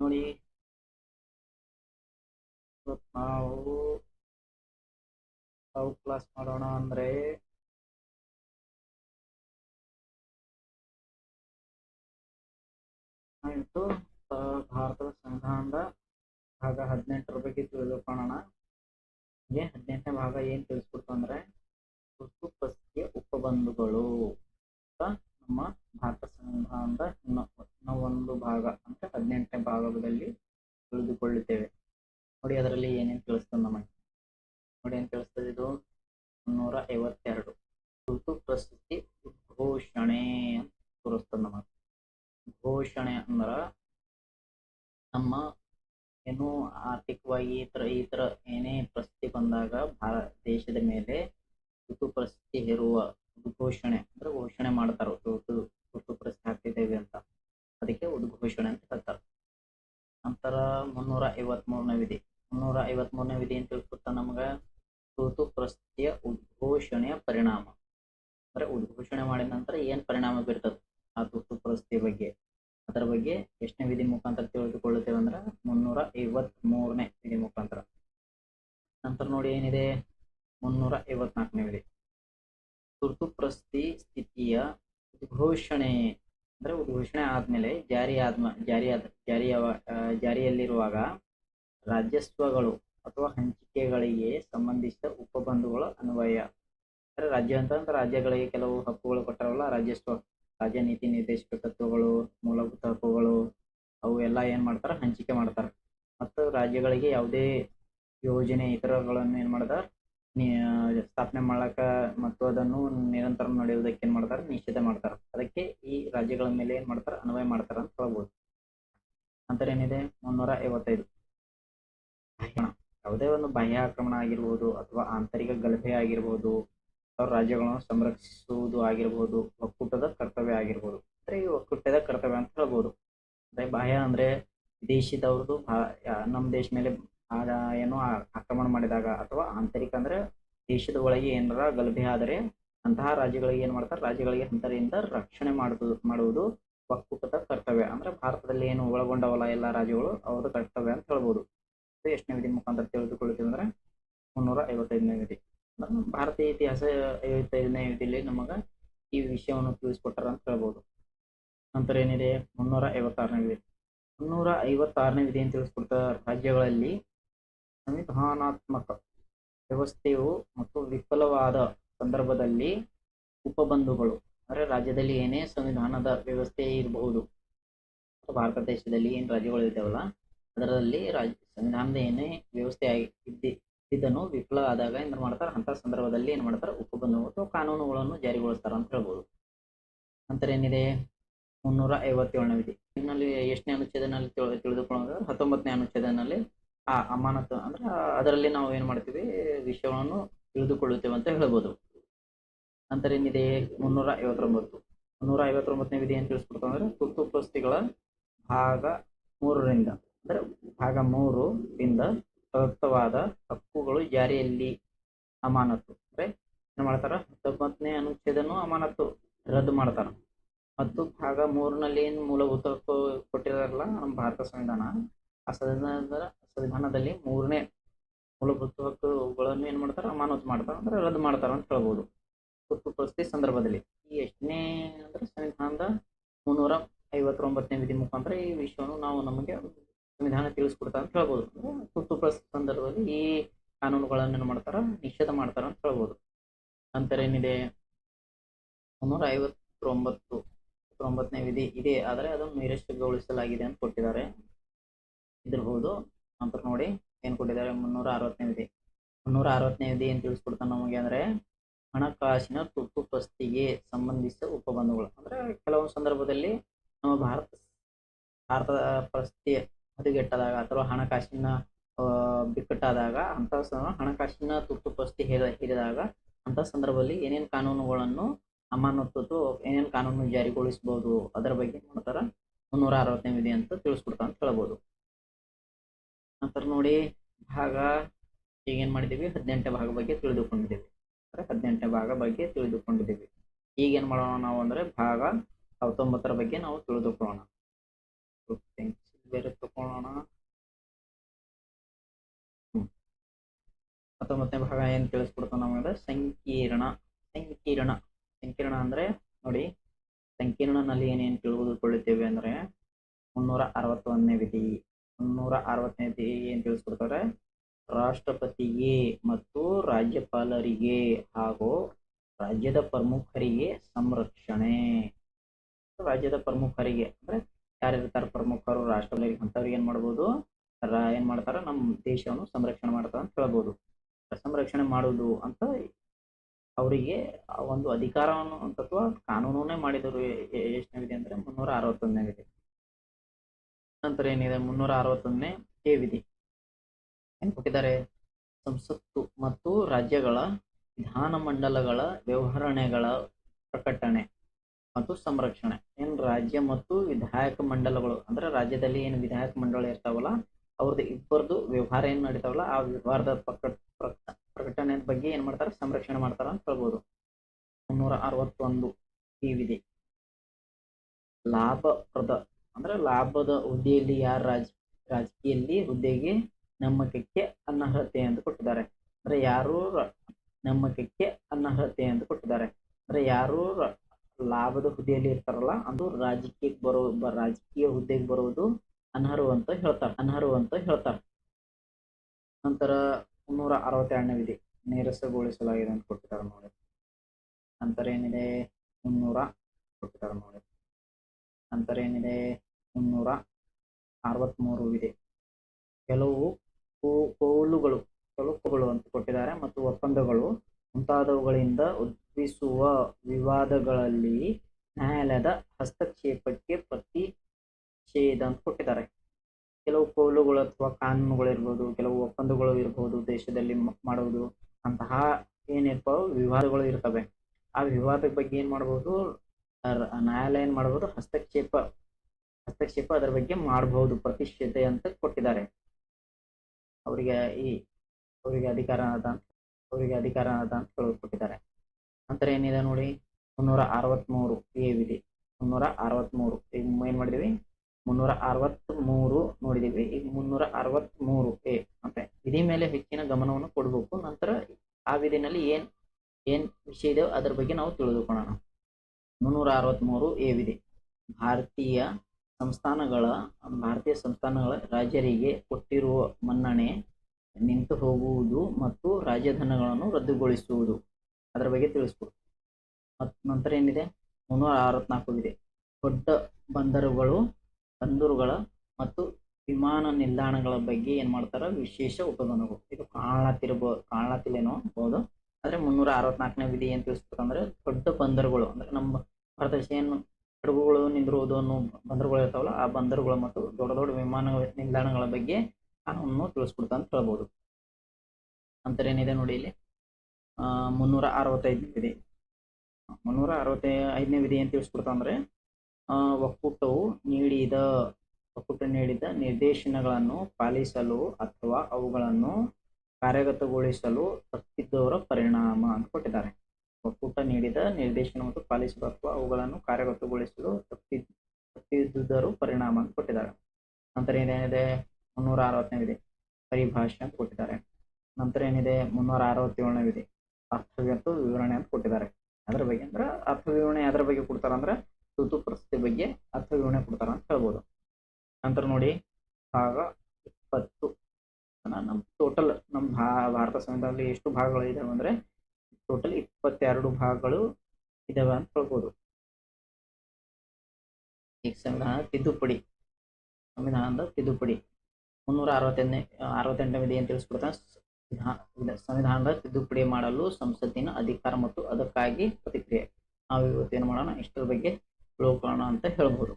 ನೋಡಿ. ನಾವು ಯಾವ ಕ್ಲಾಸ್ ಮಾಡೋಣ ಅಂದ್ರೆ ಆ, ಭಾರತದ ಸಂವಿಧಾನದ ಭಾಗ ಹದಿನೆಂಟರ ಬಗ್ಗೆ ತಿಳಿದುಕೊಳ್ಳೋಣ. ಹೀಗೆ ಹದಿನೆಂಟನೇ ಭಾಗ ಏನ್ ತಿಳಿಸ್ಕೊಡ್ತು ಅಂದ್ರೆ ಉಪಬಂಧುಗಳು ಅಂತ ನಮ್ಮ ಭಾರತ ಸಂವಿಧಾನದ ಇನ್ನ ಒಂದು ಭಾಗ ಅಂದ್ರೆ ಹದಿನೆಂಟನೇ ಭಾಗದಲ್ಲಿ ತಿಳಿದುಕೊಳ್ಳುತ್ತೇವೆ ನೋಡಿ ಅದರಲ್ಲಿ ಏನೇನು ತಿಳಿಸ್ತದೆ ನಮಗೆ ನೋಡಿ ಏನ್ ತಿಳಿಸ್ತದೆ ಇದು? ನೂರ ಐವತ್ತೆರಡು. ತುರ್ತು ಪ್ರಸ್ತುತಿ ಘೋಷಣೆ ಅಂತ ತೋರಿಸ್ತದೆ ನಮಗೆ ಘೋಷಣೆ ಅಂದ್ರ ನಮ್ಮ ಏನು ಆರ್ಥಿಕವಾಗಿ ಈ ತರ ಈ ತರ ಏನೇ ಪರಿಸ್ಥಿತಿ ಬಂದಾಗ ಭಾರ, ದೇಶದ ಮೇಲೆ ತುರ್ತು ಪರಿಸ್ಥಿತಿ ಹೇರುವ ಘೋಷಣೆ ಮಾಡ್ತಾರ ತುರ್ತು ತುರ್ತು ಪರಿಸ್ಥಿತಿ ಆಗ್ತಿದ್ದೇವೆ ಅಂತ ಅದಕ್ಕೆ ಉದ್ಘೋಷಣೆ ಅಂತ ಹೇಳ್ತಾರೆ ನಂತರ ಮುನ್ನೂರ ಐವತ್ ಮೂರನೇ ವಿಧಿ ಮುನ್ನೂರ ಐವತ್ ಮೂರನೇ ವಿಧಿ ಅಂತ ತಿಳ್ಕೊತ ನಮಗ ತುರ್ತು ಪರಿಸ್ಥಿತಿಯ ಉದ್ಘೋಷಣೆಯ ಪರಿಣಾಮ. ಅಂದ್ರೆ ಉದ್ಘೋಷಣೆ ಮಾಡಿದ ನಂತರ ಏನ್ ಪರಿಣಾಮ ಬೀರ್ತದೆ? ಆ ತುರ್ತು ಪರಿಸ್ಥಿತಿ ಬಗ್ಗೆ. ಅದರ ಬಗ್ಗೆ ಎಷ್ಟನೇ ವಿಧಿ ಮುಖಾಂತರ ತಿಳಿದುಕೊಳ್ಳುತ್ತೇವೆ ಅಂದ್ರೆ ಮುನ್ನೂರ ಐವತ್ ಮೂರನೇ ವಿಧಿ ಮುಖಾಂತರ. ನಂತರ ನೋಡಿ ಏನಿದೆ? ಮುನ್ನೂರ ಐವತ್ನಾಲ್ಕನೇ ವಿಧಿ. ತುರ್ತು ಪರಿಸ್ಥಿತಿ ಸ್ಥಿತಿಯ ಉದ್ಘೋಷಣೆ. ಅಂದ್ರೆ ಉದ್ಘೋಷಣೆ ಆದ್ಮೇಲೆ ಜಾರಿ ಆದ್ಮ ಜಾರಿಯಾದ ಜಾರಿಯ ಜಾರಿಯಲ್ಲಿರುವಾಗ ರಾಜ್ಯಸ್ವಗಳು ಅಥವಾ ಹಂಚಿಕೆಗಳಿಗೆ ಸಂಬಂಧಿಸಿದ ಉಪಬಂಧುಗಳ ಅನ್ವಯ. ರಾಜ್ಯ ಅಂತ ಅಂದ್ರೆ ರಾಜ್ಯಗಳಿಗೆ ಕೆಲವು ಹಕ್ಕುಗಳು ಕೊಟ್ಟಾರಲ್ಲ ರಾಜ್ಯಸ್ವ ರಾಜ್ಯ ನೀತಿ ನಿರ್ದೇಶಕ ತತ್ವಗಳು, ಮೂಲಭೂತ ಹಕ್ಕುಗಳು, ಅವು ಎಲ್ಲ ಏನ್ ಮಾಡ್ತಾರ, ಹಂಚಿಕೆ ಮಾಡ್ತಾರ. ಮತ್ತು ರಾಜ್ಯಗಳಿಗೆ ಯಾವುದೇ ಯೋಜನೆ ಇತರಗಳನ್ನು ಏನ್ ಮಾಡ್ತಾರ, ನೀ- ಸ್ಥಾಪನೆ ಮಾಡಕ ಮತ್ತು ಅದನ್ನು ನಿರಂತರ ನಡೆಯುವುದಕ್ಕೆ ಏನ್ ಮಾಡ್ತಾರ, ನಿಷೇಧ ಮಾಡ್ತಾರ. ಅದಕ್ಕೆ ಈ ರಾಜ್ಯಗಳ ಮೇಲೆ ಏನ್ ಮಾಡ್ತಾರ, ಅನ್ವಯ ಮಾಡ್ತಾರ ಅಂತ ಹೇಳ್ಬೋದು. ನಂತರ ಏನಿದೆ, ಮುನ್ನೂರ ಐವತ್ತೈದು. ಯಾವುದೇ ಒಂದು ಬಾಹ್ಯ ಆಕ್ರಮಣ ಆಗಿರ್ಬೋದು ಅಥವಾ ಆಂತರಿಕ ಗಲಭೆ ಆಗಿರ್ಬೋದು ರಾಜ್ಯಗಳನ್ನು ಸಂರಕ್ಷಿಸುವುದು ಆಗಿರ್ಬೋದು, ಒಕ್ಕೂಟದ ಕರ್ತವ್ಯ ಆಗಿರ್ಬೋದು. ಅಂದ್ರೆ ಈ ಒಕ್ಕೂಟದ ಕರ್ತವ್ಯ ಅಂತ ಹೇಳ್ಬೋದು. ಅಂದ್ರೆ ಬಾಹ್ಯ ಅಂದ್ರೆ ವಿದೇಶಿದವ್ರದ್ದು ನಮ್ಮ ದೇಶ ಮೇಲೆ ಏನು ಆಕ್ರಮಣ ಮಾಡಿದಾಗ ಅಥವಾ ಆಂತರಿಕ ಅಂದ್ರೆ ದೇಶದ ಒಳಗೆ ಏನಾರ ಗಲಭೆ ಆದರೆ ಅಂತಹ ರಾಜ್ಯಗಳಿಗೆ ಏನ್ ಮಾಡ್ತಾರೆ? ರಾಜ್ಯಗಳಿಗೆ ಅಂತರಿಂದ ರಕ್ಷಣೆ ಮಾಡುದು, ಮಾಡುವುದು ಒಕ್ಕೂಟದ ಕರ್ತವ್ಯ. ಅಂದ್ರೆ ಭಾರತದಲ್ಲಿ ಏನು ಒಳಗೊಂಡವಲ್ಲ ಎಲ್ಲಾ ರಾಜ್ಯಗಳು, ಅವ್ರದ್ದು ಕರ್ತವ್ಯ ಅಂತ ಹೇಳ್ಬೋದು. ಎಷ್ಟನೇ ವಿಧಿ ಮುಖಾಂತರ ತಿಳಿದುಕೊಳ್ಳುತ್ತೀವಿ ಅಂದ್ರೆ ಮುನ್ನೂರ ಐವತ್ತೈದನೇ ವಿಧಿ. ನಮ್ಮ ಭಾರತೀಯ ಇತಿಹಾಸ ಐವತ್ತೈದನೇ ವಿಧಿಯಲ್ಲಿ ನಮಗ. ಈ ವಿಷಯವನ್ನು ತಿಳಿಸ್ಕೊಟ್ಟಾರ ಅಂತ ಹೇಳ್ಬೋದು. ನಂತರ ಏನಿದೆ? ಮುನ್ನೂರ ಐವತ್ತಾರನೇ ವಿಧಿ. ಮುನ್ನೂರ ಐವತ್ತಾರನೇ ವಿಧಿ ಅಂತ ತಿಳಿಸ್ಕೊಡ್ತಾ ರಾಜ್ಯಗಳಲ್ಲಿ ಸಂವಿಧಾನಾತ್ಮಕ ವ್ಯವಸ್ಥೆಯು ಮತ್ತು ವಿಫಲವಾದ ಸಂದರ್ಭದಲ್ಲಿ ಉಪಬಂಧುಗಳು, ಅಂದ್ರೆ ರಾಜ್ಯದಲ್ಲಿ ಏನೇ ಸಂವಿಧಾನದ ವ್ಯವಸ್ಥೆ ಇರಬಹುದು ಭಾರತ ದೇಶದಲ್ಲಿ ಏನ್ ರಾಜ್ಯಗಳು ಇದ್ದಾವಲ್ಲ, ಅದರಲ್ಲಿ ರಾಜ್ಯ ಸಂವಿಧಾನದ ಏನೇ ವ್ಯವಸ್ಥೆ ಆಗಿ, ಇದ್ದಿ ಇದನ್ನು ವಿಫಲ ಆದಾಗ ಏನ್ ಮಾಡ್ತಾರೆ ಅಂತ ಸಂದರ್ಭದಲ್ಲಿ ಏನ್ ಮಾಡ್ತಾರೆ ಉಪ್ಪು ಅಥವಾ ಕಾನೂನುಗಳನ್ನು ಜಾರಿಗೊಳಿಸ್ತಾರ ಅಂತ ಹೇಳ್ಬೋದು. ನಂತರ ಏನಿದೆ? ಮುನ್ನೂರ ಐವತ್ತೇಳನೇ ವಿಧಿ. ಇದರಲ್ಲಿ ಎಷ್ಟನೇ ಅನುಚ್ಛೇದನಲ್ಲಿ ತಿಳಿ- ತಿಳಿದುಕೊಳ್ಳೋದು ಹತ್ತೊಂಬತ್ತನೇ ಅನುಚ್ಛೇದನಲ್ಲಿ ಆ ಅಮಾನತು, ಅಂದ್ರೆ ಅದರಲ್ಲಿ ನಾವು ಏನ್ ಮಾಡ್ತೀವಿ? ವಿಷಯವನ್ನು ತಿಳಿದುಕೊಳ್ಳುತ್ತೇವೆ ಅಂತ ಹೇಳ್ಬೋದು. ನಂತರ ಏನಿದೆ? ಮುನ್ನೂರ ಐವತ್ತೊಂಬತ್ತು. ಮುನ್ನೂರ ಐವತ್ತೊಂಬತ್ತನೇ ವಿಧಿ ಏನು ತಿಳಿಸ್ಕೊಡ್ತಾವೆ ಅಂದ್ರೆ ತುರ್ತು ಪರಿಸ್ಥಿತಿಗಳ ಭಾಗ ಮೂರರಿಂದ, ಅಂದ್ರೆ ಭಾಗ ಮೂರು ಇಂದ ಪ್ರದತ್ತವಾದ ಹಕ್ಕುಗಳು ಜಾರಿಯಲ್ಲಿ ಅಮಾನತು ಅಂದ್ರೆ ಏನ್ ಮಾಡ್ತಾರ? ಹತ್ತೊಂಬತ್ತನೇ ಅನುಚ್ಛೇದನು ಅಮಾನತು ರದ್ದು ಮಾಡ್ತಾರ. ಮತ್ತು ಭಾಗ ಮೂರನಲ್ಲಿ ಏನ್ ಮೂಲಭೂತ ಹಕ್ಕು ಕೊಟ್ಟಿರಲ್ಲ, ನಮ್ಮ ಭಾರತ ಸಂವಿಧಾನ, ಆ ಸಂವಿಧಾನದ ಸಂವಿಧಾನದಲ್ಲಿ ಮೂರನೇ ಮೂಲಭೂತ ಹಕ್ಕುಗಳನ್ನು ಏನ್ ಮಾಡ್ತಾರ? ಅಮಾನತು ಮಾಡ್ತಾರ. ಅಂದ್ರೆ ರದ್ದು ಮಾಡ್ತಾರ ಅಂತ ಹೇಳ್ಬೋದು. ತುರ್ತು ಪರಿಸ್ಥಿತಿ ಸಂದರ್ಭದಲ್ಲಿ. ಈ ಎಷ್ಟನೇ ಅಂದ್ರೆ ಸಂವಿಧಾನದ ಮುನ್ನೂರ ಐವತ್ತೊಂಬತ್ತನೇ ವಿಧಿ ಮುಖಾಂತರ ಈ ವಿಷಯವನ್ನು ನಾವು ನಮಗೆ ಸಂವಿಧಾನ ತಿಳಿಸ್ಕೊಡ್ತಾ ಅಂತ ಹೇಳ್ಬೋದು. ತುರ್ತು ಪರಿಸ್ಥಿತಿ ಸಂದರ್ಭದಲ್ಲಿ ಈ ಕಾನೂನುಗಳನ್ನು ಏನು ಮಾಡ್ತಾರ? ನಿಷೇಧ ಮಾಡ್ತಾರ ಅಂತ ಹೇಳ್ಬೋದು. ನಂತರ ಏನಿದೆ? ಮುನ್ನೂರ ಐವತ್ತೊಂಬತ್ತು ಒಂಬತ್ತನೇ ವಿಧಿ ಇದೆ. ಆದರೆ ಅದನ್ನು ನಿರಸ್ತಗೊಳಿಸಲಾಗಿದೆ ಅಂತ ಕೊಟ್ಟಿದ್ದಾರೆ. ಇದಿರ್ಬೋದು ನಂತರ ನೋಡಿ ಏನು ಕೊಟ್ಟಿದ್ದಾರೆ? ಮುನ್ನೂರ ಅರವತ್ತನೇ ವಿಧಿ. ಮುನ್ನೂರ ಅರವತ್ತನೇ ವಿಧಿ ಏನು ತಿಳಿಸ್ಕೊಡ್ತಾನೆ ನಮಗೆ ಅಂದ್ರೆ ಹಣಕಾಸಿನ ತುರ್ತು ಪ್ರಸ್ತಿಗೆ ಸಂಬಂಧಿಸಿದ ಉಪಬಂಧಗಳು. ಅಂದ್ರೆ ಕೆಲವೊಂದು ಸಂದರ್ಭದಲ್ಲಿ ನಮ್ಮ ಭಾರತ, ಭಾರತದ ಪರಿಸ್ಥಿತಿ ಹದಗೆಟ್ಟದಾಗ ಅಥವಾ ಹಣಕಾಸಿನ ಬಿಕ್ಕಟ್ಟಾದಾಗ ಅಂತ ಹಣಕಾಸಿನ ತುರ್ತು ಪರಿಸ್ಥಿತಿ ಹೇರ, ಹೇರಿದಾಗ ಅಂತ ಸಂದರ್ಭದಲ್ಲಿ ಏನೇನು ಕಾನೂನುಗಳನ್ನು ಅಮಾನತ್ತು ಏನೇನು ಕಾನೂನು ಜಾರಿಗೊಳಿಸಬಹುದು ಅದರ ಬಗ್ಗೆ ನೋಡ್ತಾರ ಮುನ್ನೂರ ಅರವತ್ತನೇ ವಿಧಿ ಅಂತ ತಿಳಿಸ್ಕೊಡ್ತಾ ಅಂತ ಹೇಳ್ಬೋದು. ನಂತರ ನೋಡಿ, ಭಾಗ ಈಗ ಏನ್ ಮಾಡಿದೀವಿ ಹದಿನೆಂಟನೇ ಭಾಗ ಬಗ್ಗೆ ತಿಳಿದುಕೊಂಡಿದ್ದೀವಿ. ಅಂದ್ರೆ ಹದಿನೆಂಟನೇ ಭಾಗ ಬಗ್ಗೆ ತಿಳಿದುಕೊಂಡಿದ್ದೀವಿ. ಈಗ ಏನ್ ಮಾಡೋಣ ನಾವು ಅಂದ್ರೆ ಭಾಗ ಹತ್ತೊಂಬತ್ತರ ಬಗ್ಗೆ ನಾವು ತಿಳಿದುಕೊಳ್ಳೋಣ. ಬೇರೆ ತಗೊಳ್ಳೋಣ ಹ್ಮ್. ಹತ್ತೊಂಬತ್ತನೇ ಭಾಗ ಏನ್ ತಿಳಿಸ್ಕೊಡ್ತಾವ ನಮಗೆ? ಸಂಕೀರ್ಣ. ಸಂಕೀರ್ಣ. ಸಂಕೀರ್ಣ ಅಂದ್ರೆ ನೋಡಿ, ಸಂಕೀರ್ಣನಲ್ಲಿ ಏನೇನು ತಿಳಿದುಕೊಳ್ಳುತ್ತೇವೆ ಅಂದ್ರೆ ಮುನ್ನೂರ ಅರವತ್ತೊಂದನೇ ವಿಧಿ. ಮುನ್ನೂರ ಅರವತ್ತನೇ ವಿಧಿ ಏನ್ ತಿಳಿಸ್ಕೊಡ್ತಾರೆ? ರಾಷ್ಟ್ರಪತಿಗೆ ಮತ್ತು ರಾಜ್ಯಪಾಲರಿಗೆ ಹಾಗೂ ರಾಜ್ಯದ ಪ್ರಮುಖರಿಗೆ ಸಂರಕ್ಷಣೆ. ರಾಜ್ಯದ ಪ್ರಮುಖರಿಗೆ ಅಂದ್ರೆ ಯಾರಿರ್ತಾರ ಪ್ರಮುಖರು ರಾಷ್ಟ್ರಪತಿ ಅಂತವ್ರಿಗೆ ಏನ್ ಮಾಡ್ಬೋದು? ಏನ್ ಮಾಡ್ತಾರ? ನಮ್ಮ ದೇಶವನ್ನು ಸಂರಕ್ಷಣೆ ಮಾಡ್ತಾರ ಅಂತ ಹೇಳ್ಬೋದು. ಸಂರಕ್ಷಣೆ ಮಾಡುವುದು ಅಂತ ಅವರಿಗೆ ಒಂದು ಅಧಿಕಾರವನ್ನು ಅಥವಾ ಕಾನೂನೇ ಮಾಡಿದರು ಎಷ್ಟನೇ ವಿಧಿ ಅಂದ್ರೆ ಮುನ್ನೂರ ಅರವತ್ತೊಂದನೇ ವಿಧಿ. ನಂತರ ಏನಿದೆ? ಮುನ್ನೂರ ಅರವತ್ತೊಂದನೇ ಎ ವಿಧಿ. ಏನ್ ಕೊಟ್ಟಿದ್ದಾರೆ? ಸಂಸತ್ತು ಮತ್ತು ರಾಜ್ಯಗಳ ವಿಧಾನ ಮಂಡಲಗಳ ವ್ಯವಹರಣೆಗಳ ಪ್ರಕಟಣೆ. ಮತ್ತು ಸಂರಕ್ಷಣೆ. ಏನ್ ರಾಜ್ಯ ಮತ್ತು ವಿಧಾಯಕ ಮಂಡಲಗಳು, ಅಂದ್ರೆ ರಾಜ್ಯದಲ್ಲಿ ಏನು ವಿಧಾಯಕ ಮಂಡಳ ಇರ್ತಾವಲ್ಲ ಅವ್ರದ್ದು ಇಬ್ಬರದು ವ್ಯವಹಾರ ಏನ್ ನಡೀತಾವಲ್ಲ, ಆ ವ್ಯವಹಾರದ ಪ್ರಕಟ ಪ್ರಕಟಣೆ ಬಗ್ಗೆ ಏನ್ ಮಾಡ್ತಾರೆ, ಸಂರಕ್ಷಣೆ ಮಾಡ್ತಾರ ಅಂತ ಹೇಳ್ಬೋದು. ಮುನ್ನೂರ ಅರವತ್ತೊಂದು ಈ ವಿಧಿ. ಲಾಭಪ್ರದ, ಅಂದ್ರೆ ಲಾಭದ ಹುದ್ದೆಯಲ್ಲಿ ಯಾರ ರಾಜ, ರಾಜಕೀಯಲ್ಲಿ ಹುದ್ದೆಗೆ ನಮ್ಮಕಕ್ಕೆ ಅನರ್ಹತೆ ಎಂದು ಕೊಟ್ಟಿದ್ದಾರೆ. ಅಂದ್ರೆ ಯಾರು ನಮ್ಮಕಕ್ಕೆ ಅನರ್ಹತೆ ಎಂದು ಕೊಟ್ಟಿದ್ದಾರೆ. ಅಂದ್ರೆ ಯಾರು ಲಾಭದ ಹುದ್ದೆಯಲ್ಲಿ ಇರ್ತಾರಲ್ಲ, ಅದು ರಾಜಕೀಯಕ್ಕೆ ಬರೋ ರಾಜಕೀಯ ಹುದ್ದೆಗೆ ಬರೋದು ಅನರ್ಹರು ಅಂತ ಹೇಳ್ತಾರೆ, ಅನರ್ಹರು ಅಂತ ಹೇಳ್ತಾರೆ. ನಂತರ ಮುನ್ನೂರ ಅರವತ್ತೆರಡನೇ ವಿಧಿ, ನೀರಸಗೊಳಿಸಲಾಗಿದೆ ಅಂತ ಕೊಟ್ಟಿದ್ದಾರೆ ನೋಡಿ. ನಂತರ ಏನಿದೆ? ಮುನ್ನೂರ ಕೊಟ್ಟಿದ್ದಾರೆ ನೋಡಿ. ನಂತರ ಏನಿದೆ? ಮುನ್ನೂರ ಅರವತ್ಮೂರು ವಿಧಿ. ಕೆಲವು ಕೋಲುಗಳು ಕೆಲವು ಅಂತ ಕೊಟ್ಟಿದ್ದಾರೆ ಮತ್ತು ಒಪ್ಪಂದಗಳು ಮುಂತಾದವುಗಳಿಂದ ಉದ್ಭವಿಸುವ ವಿವಾದಗಳಲ್ಲಿ ನ್ಯಾಯಾಲಯದ ಹಸ್ತಕ್ಷೇಪಕ್ಕೆ ಪ್ರತಿಷೇಧ ಅಂತ ಕೊಟ್ಟಿದ್ದಾರೆ. ಕೆಲವು ಕೌಲುಗಳು ಅಥವಾ ಕಾನೂನುಗಳು ಇರ್ಬೋದು, ಕೆಲವು ಒಪ್ಪಂದಗಳು ಇರ್ಬೋದು ದೇಶದಲ್ಲಿ ಮಾಡುವುದು ಅಂತಹ ಏನಿರ್ತಾವ ವಿವಾದಗಳು ಇರ್ತವೆ. ಆ ವಿವಾದದ ಬಗ್ಗೆ ಏನ್ ಮಾಡ್ಬೋದು? ನ್ಯಾಯಾಲಯ ಏನ್ ಮಾಡ್ಬೋದು? ಹಸ್ತಕ್ಷೇಪ ಹಸ್ತಕ್ಷೇಪ ಅದರ ಬಗ್ಗೆ ಮಾಡಬಹುದು ಪ್ರತಿಷ್ಠೆ ಅಂತ ಕೊಟ್ಟಿದ್ದಾರೆ. ಅವರಿಗೆ ಈ, ಅವರಿಗೆ ಅಧಿಕಾರ ಅದ ಅವರಿಗೆ ಅಧಿಕಾರ ಅದ ಅಂತ ಕೊಟ್ಟಿದ್ದಾರೆ ನಂತರ ಏನಿದೆ ನೋಡಿ? ಮುನ್ನೂರ ಅರವತ್ಮೂರು ಎ ಇದೆ ಮುನ್ನೂರ ಅರವತ್ಮೂರು ಈಗ ಏನ್ ಮಾಡಿದೀವಿ? ಮುನ್ನೂರ ಅರವತ್ಮೂರು ನೋಡಿದ್ದೀವಿ ಈಗ ಮುನ್ನೂರ ಅರವತ್ಮೂರು ಎ ಮತ್ತೆ ವಿಧಿ ಮೇಲೆ ಹೆಚ್ಚಿನ ಗಮನವನ್ನು ಕೊಡಬೇಕು. ನಂತರ ಆ ವಿಧಿನಲ್ಲಿ ಏನ್ ಏನ್ ವಿಷಯ ಇದೆ ಅದರ ಬಗ್ಗೆ ನಾವು ತಿಳಿದುಕೊಳ್ಳೋಣ. ಮುನ್ನೂರ ಅರವತ್ಮೂರು ಎ ವಿಧಿ ಭಾರತೀಯ ಸಂಸ್ಥಾನಗಳ ಭಾರತೀಯ ಸಂಸ್ಥಾನಗಳ ರಾಜರಿಗೆ ಕೊಟ್ಟಿರುವ ಮನ್ನಣೆ ನಿಂತು ಹೋಗುವುದು ಮತ್ತು ರಾಜಧನಗಳನ್ನು ರದ್ದುಗೊಳಿಸುವುದು. ಅದರ ಬಗ್ಗೆ ತಿಳಿಸ್ಬೋದು ಮತ್ ನಂತರ ಏನಿದೆ? ಮುನ್ನೂರ ಅರವತ್ನಾಲ್ಕು ಇದೆ ದೊಡ್ಡ ಬಂದರುಗಳು, ಬಂದರುಗಳ ಮತ್ತು ವಿಮಾನ ನಿಲ್ದಾಣಗಳ ಬಗ್ಗೆ ಏನ್ ಮಾಡ್ತಾರೆ? ವಿಶೇಷ ಉಪಗಮನಗಳು. ಇದು ಕಾಣತಿರ್ಬೋ ಕಾಣತಿಲ್ಲೇನೋ ಹೌದು. ಆದ್ರೆ ಮುನ್ನೂರ ಅರವತ್ನಾಲ್ಕನೇ ವಿಧಿ ಏನ್ ತಿಳಿಸ್ಬೇಕಂದ್ರೆ ದೊಡ್ಡ ಬಂದರುಗಳು. ಅಂದ್ರೆ ನಮ್ಮ ಭಾರತ ಏನು ಹಡಗುಗಳು ನಿಂದಿರುವುದು ಅನ್ನೋ ಬಂದರುಗಳು ಇರ್ತಾವಲ್ಲ, ಆ ಬಂದರುಗಳು ಮತ್ತು ದೊಡ್ಡ ದೊಡ್ಡ ವಿಮಾನ ನಿಲ್ದಾಣಗಳ ಬಗ್ಗೆ ಕಾನೂನನ್ನು ತಿಳಿಸ್ಕೊಡ್ತಾ ಅಂತ ಹೇಳ್ಬೋದು. ನಂತರ ಏನಿದೆ ನೋಡಿ ಇಲ್ಲಿ? ಮುನ್ನೂರ ಅರವತ್ತೈದನೇ ವಿಧಿ. ಮುನ್ನೂರ ಅರವತ್ತೈ ಐದನೇ ವಿಧಿ ಏನು ತಿಳಿಸ್ಕೊಡ್ತಾ ಅಂದ್ರೆ ಒಕ್ಕೂಟವು ನೀಡಿದ ಒಕ್ಕೂಟ ನೀಡಿದ ನಿರ್ದೇಶನಗಳನ್ನು ಪಾಲಿಸಲು ಅಥವಾ ಅವುಗಳನ್ನು ಕಾರ್ಯಗತಗೊಳಿಸಲು ತಪ್ಪಿದ್ದವರ ಪರಿಣಾಮ ಅಂತ ಕೊಟ್ಟಿದ್ದಾರೆ. ಒಕ್ಕೂಟ ನೀಡಿದ ನಿರ್ದೇಶನವನ್ನು ಪಾಲಿಸಲು ಅಥವಾ ಅವುಗಳನ್ನು ಕಾರ್ಯಗತಗೊಳಿಸಲು ತಪ್ಪಿ ತಪ್ಪಿದ್ದರು ಪರಿಣಾಮ ಅಂತ ಕೊಟ್ಟಿದ್ದಾರೆ. ನಂತರ ಏನೇನಿದೆ? ಮುನ್ನೂರ ಅರವತ್ತನೇ ವಿಧಿ. ಪರಿಭಾಷೆ ಅಂತ ಕೊಟ್ಟಿದ್ದಾರೆ. ನಂತರ ಏನಿದೆ? ಮುನ್ನೂರ ಅರವತ್ತೇಳನೇ ವಿಧಿ. ಅರ್ಥ ಅಂತ ವಿವರಣೆ ಅಂತ ಕೊಟ್ಟಿದ್ದಾರೆ. ಅದ್ರ ಬಗ್ಗೆ ಅಂದ್ರೆ ಅರ್ಥ ವಿವರಣೆ ಅದ್ರ ಬಗ್ಗೆ ಕೊಡ್ತಾರ ಅಂದ್ರೆ ತುರ್ತು ಪರಿಸ್ಥಿತಿ ಬಗ್ಗೆ ಅರ್ಥ ವಿವರಣೆ ಕೊಡ್ತಾರ ಅಂತ ಹೇಳ್ಬೋದು. ನಂತರ ನೋಡಿ, ಭಾಗ ಇಪ್ಪತ್ತು. ನಮ್ ಟೋಟಲ್ ನಮ್ಮ ಭಾ, ಭಾರತ ಸಂವಿಧಾನದಲ್ಲಿ ಎಷ್ಟು ಭಾಗಗಳು ಇದಾವೆ ಅಂದ್ರೆ ಟೋಟಲ್ ಇಪ್ಪತ್ತೆರಡು ಭಾಗಗಳು ಇದಾವೆ ಅಂತ ಹೇಳ್ಬೋದು. ಸಂವಿಧಾನ ತಿದ್ದುಪಡಿ, ಸಂವಿಧಾನದ ತಿದ್ದುಪಡಿ. ಮುನ್ನೂರ ಅರವತ್ತೆಂಟನೇ ಅರವತ್ತೆಂಟನೇ ವಿಧಿ ಅಂತ ತಿಳಿಸ್ಕೊಡ್ತಾನೆ? ಸಂವಿಧಾನದ ತಿದ್ದುಪಡಿ ಮಾಡಲು ಸಂಸತ್ತಿನ ಅಧಿಕಾರ ಮತ್ತು ಅದಕ್ಕಾಗಿ ಪ್ರತಿಕ್ರಿಯೆ. ನಾವು ಇವತ್ತೇನು ಮಾಡೋಣ? ಇಷ್ಟರ ಬಗ್ಗೆ ತಿಳ್ಕೊಳ್ಳೋಣ ಅಂತ ಹೇಳ್ಬೋದು.